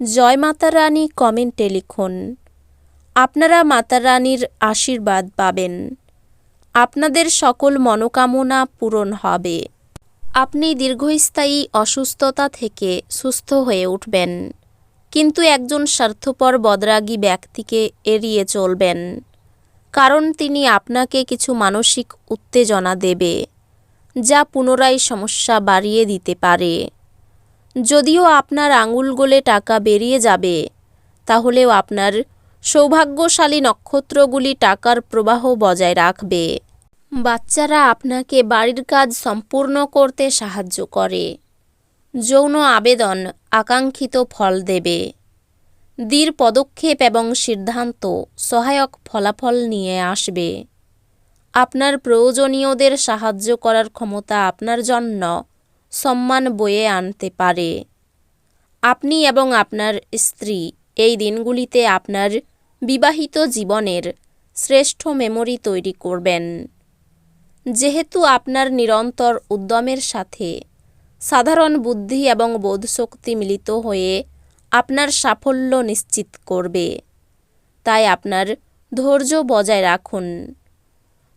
জয় মাতারানী কমেন্টে লিখুন, আপনারা মাতারানীর আশীর্বাদ পাবেন। আপনাদের সকল মনোকামনা পূরণ হবে। আপনি দীর্ঘস্থায়ী অসুস্থতা থেকে সুস্থ হয়ে উঠবেন। কিন্তু একজন স্বার্থপর বদরাগী ব্যক্তিকে এড়িয়ে চলবেন। কারণ তিনি আপনাকে কিছু মানসিক উত্তেজনা দেবে, যা পুনরায় সমস্যা বাড়িয়ে দিতে পারে। যদিও আপনার আঙুল গোলে টাকা বেরিয়ে যাবে, তাহলেও আপনার সৌভাগ্যশালী নক্ষত্রগুলি টাকার প্রবাহ বজায় রাখবে। বাচ্চারা আপনাকে বাড়ির কাজ সম্পূর্ণ করতে সাহায্য করে। যৌন আবেদন আকাঙ্ক্ষিত ফল দেবে। দৃঢ় পদক্ষেপ এবং সিদ্ধান্ত সহায়ক ফলাফল নিয়ে আসবে। আপনার প্রয়োজনীয়দের সাহায্য করার ক্ষমতা আপনার জন্য সম্মান বয়ে আনতে পারে। আপনি এবং আপনার স্ত্রী এই দিনগুলিতে আপনার বিবাহিত জীবনের শ্রেষ্ঠ মেমোরি তৈরি করবেন। যেহেতু আপনার নিরন্তর উদ্যমের সাথে সাধারণ বুদ্ধি এবং বোধশক্তি মিলিত হয়ে আপনার সাফল্য নিশ্চিত করবে, তাই আপনার ধৈর্য বজায় রাখুন।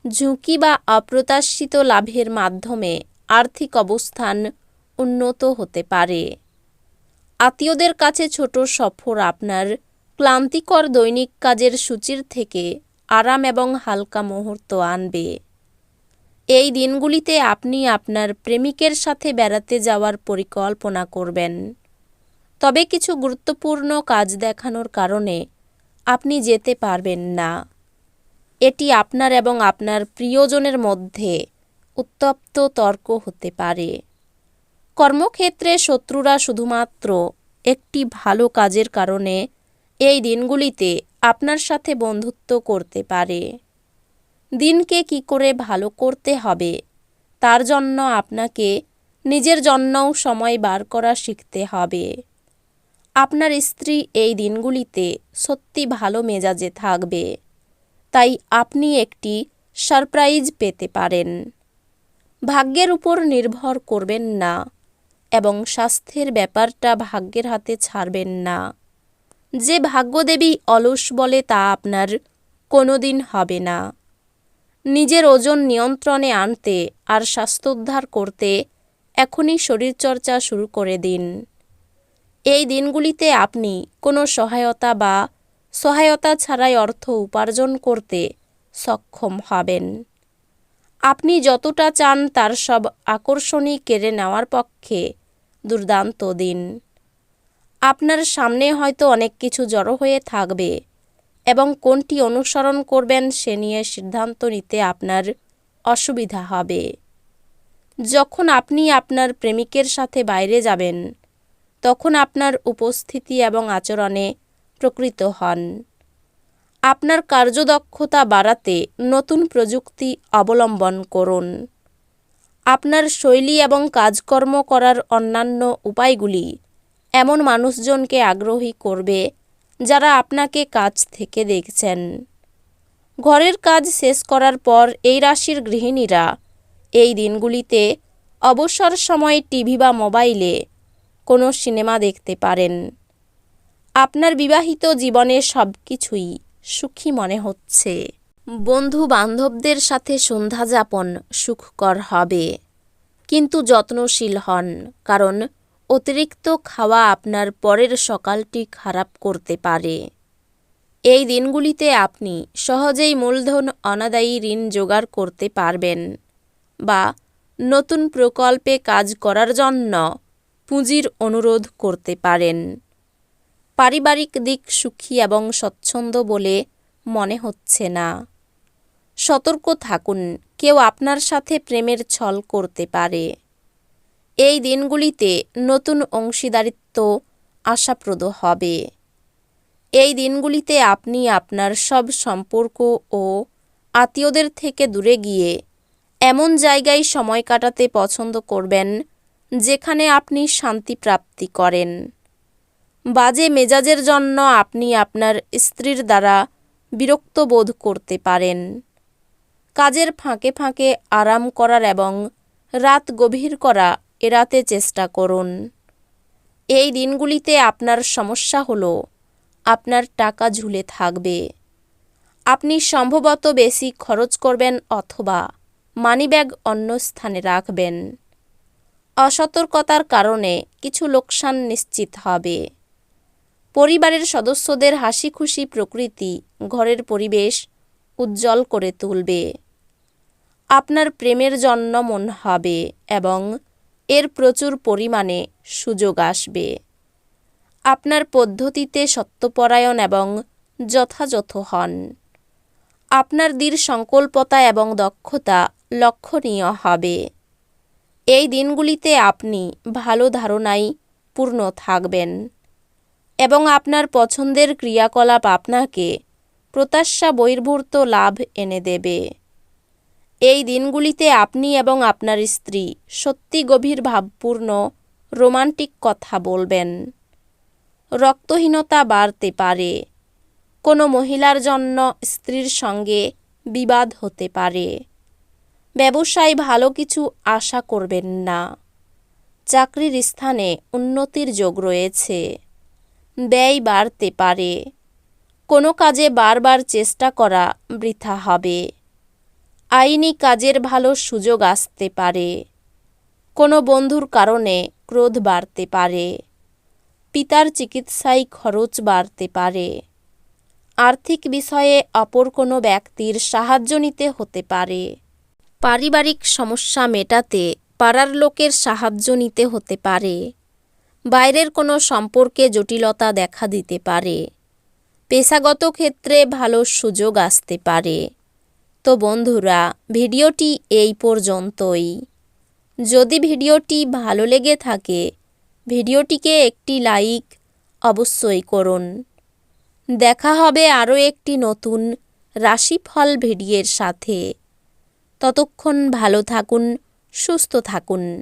ঝুঁকি বা অপ্রত্যাশিত লাভের মাধ্যমে আর্থিক অবস্থান উন্নত হতে পারে। আত্মীয়দের কাছে ছোট সফর আপনার ক্লান্তিকর দৈনিক কাজের সূচির থেকে আরাম এবং হালকা মুহূর্ত আনবে। এই দিনগুলিতে আপনি আপনার প্রেমিকের সাথে বেড়াতে যাওয়ার পরিকল্পনা করবেন। তবে কিছু গুরুত্বপূর্ণ কাজ দেখানোর কারণে আপনি যেতে পারবেন না। এটি আপনার এবং আপনার প্রিয়জনের মধ্যে উত্তপ্ত তর্ক হতে পারে। কর্মক্ষেত্রে শত্রুরা শুধুমাত্র একটি ভালো কাজের কারণে এই দিনগুলিতে আপনার সাথে বন্ধুত্ব করতে পারে। দিনকে কি করে ভালো করতে হবে, তার জন্য আপনাকে নিজের জন্যও সময় বার করা শিখতে হবে। আপনার স্ত্রী এই দিনগুলিতে সত্যি ভালো মেজাজে থাকবে, তাই আপনি একটি সারপ্রাইজ পেতে পারেন। ভাগ্যের উপর নির্ভর করবেন না এবং স্বাস্থ্যের ব্যাপারটা ভাগ্যের হাতে ছাড়বেন না। যে ভাগ্যদেবী অলস বলে তা আপনার কোনো দিন হবে না। নিজের ওজন নিয়ন্ত্রণে আনতে আর স্বাস্থ্যোদ্ধার করতে এখনই শরীরচর্চা শুরু করে দিন। এই দিনগুলিতে আপনি কোনো সহায়তা বা সহায়তা ছাড়াই অর্থ উপার্জন করতে সক্ষম হবেন। আপনি যতটা চান তার সব আকর্ষণই কেড়ে নেওয়ার পক্ষে দুর্দান্ত দিন। আপনার সামনে হয়তো অনেক কিছু জড়ো হয়ে থাকবে এবং কোনটি অনুসরণ করবেন সে নিয়ে সিদ্ধান্ত নিতে আপনার অসুবিধা হবে। যখন আপনি আপনার প্রেমিকের সাথে বাইরে যাবেন, তখন আপনার উপস্থিতি এবং আচরণে প্রকৃত হন। আপনার কার্যদক্ষতা বাড়াতে নতুন প্রযুক্তি অবলম্বন করুন। আপনার শৈলী এবং কাজকর্ম করার অন্যান্য উপায়গুলি এমন মানুষজনকে আগ্রহী করবে যারা আপনাকে কাজ থেকে দেখছেন। ঘরের কাজ শেষ করার পর এই রাশির গৃহিণীরা এই দিনগুলিতে অবসর সময়ে টিভি বা মোবাইলে কোনো সিনেমা দেখতে পারেন। আপনার বিবাহিত জীবনে সব কিছুই সুখী মনে হচ্ছে। বন্ধু বান্ধবদের সাথে সন্ধ্যা যাপন সুখকর হবে। কিন্তু যত্নশীল হন, কারণ অতিরিক্ত খাওয়া আপনার পরের সকালটি খারাপ করতে পারে। এই দিনগুলিতে আপনি সহজেই মূলধন অনাদায়ী ঋণ জোগাড় করতে পারবেন বা নতুন প্রকল্পে কাজ করার জন্য পুঁজির অনুরোধ করতে পারেন। পারিবারিক দিক সুখী এবং স্বচ্ছন্দ বলে মনে হচ্ছে না। সতর্ক থাকুন, কেউ আপনার সাথে প্রেমের ছল করতে পারে। এই দিনগুলিতে নতুন অংশীদারিত্ব আশাপ্রদ হবে। এই দিনগুলিতে আপনি আপনার সব সম্পর্ক ও আত্মীয়দের থেকে দূরে গিয়ে এমন জায়গায় সময় কাটাতে পছন্দ করবেন, যেখানে আপনি শান্তি প্রাপ্তি করেন। বাজে মেজাজের জন্য আপনি আপনার স্ত্রীর দ্বারা বিরক্ত বোধ করতে পারেন। কাজের ফাঁকে ফাঁকে আরাম করার এবং রাত গভীর করা এড়াতে চেষ্টা করুন। এই দিনগুলিতে আপনার সমস্যা হলো, আপনার টাকা ঝুলে থাকবে। আপনি সম্ভবত বেশি খরচ করবেন অথবা মানিব্যাগ অন্য স্থানে রাখবেন। অসতর্কতার কারণে কিছু লোকসান নিশ্চিত হবে। পরিবারের সদস্যদের হাসি খুশি প্রকৃতি ঘরের পরিবেশ উজ্জ্বল করে তুলবে। আপনার প্রেমের জন্য মন হবে এবং এর প্রচুর পরিমাণে সুযোগ আসবে। আপনার পদ্ধতিতে সত্যপরায়ণ এবং যথাযথ হন। আপনার দৃঢ় সংকল্পতা এবং দক্ষতা লক্ষণীয় হবে। এই দিনগুলিতে আপনি ভালো ধারণায় পূর্ণ থাকবেন। এবং আপনার পছন্দের ক্রিয়াকলাপ আপনাকে প্রত্যাশা বহির্ভূত লাভ এনে দেবে। এই দিনগুলিতে আপনি এবং আপনার স্ত্রী সত্যি গভীর ভাবপূর্ণ, রোমান্টিক কথা বলবেন। রক্তহীনতা বাড়তে পারে। কোনো মহিলার জন্য স্ত্রীর সঙ্গে বিবাদ হতে পারে। ব্যবসায় ভালো কিছু আশা করবেন না। চাকরির স্থানে উন্নতির যোগ রয়েছে। ব্যয় বাড়তে পারে। কোনো কাজে বারবার চেষ্টা করা বৃথা হবে। আইনি কাজের ভালো সুযোগ আসতে পারে। কোনো বন্ধুর কারণে ক্রোধ বাড়তে পারে। পিতার চিকিৎসায় খরচ বাড়তে পারে। আর্থিক বিষয়ে অপর কোনো ব্যক্তির সাহায্য নিতে হতে পারে। পারিবারিক সমস্যা মেটাতে পাড়ার লোকের সাহায্য নিতে হতে পারে। বাইরের কোনো সম্পর্কে জটিলতা দেখা দিতে পারে। পেশাগত ক্ষেত্রে ভালো সুযোগ আসতে পারে। তো বন্ধুরা, ভিডিওটি এই পর্যন্তই। যদি ভিডিওটি ভালো লেগে থাকে, ভিডিওটিকে একটি লাইক অবশ্যই করুন। দেখা হবে আরও একটি নতুন রাশিফল ভিডিওর সাথে। ততক্ষণ ভালো থাকুন, সুস্থ থাকুন।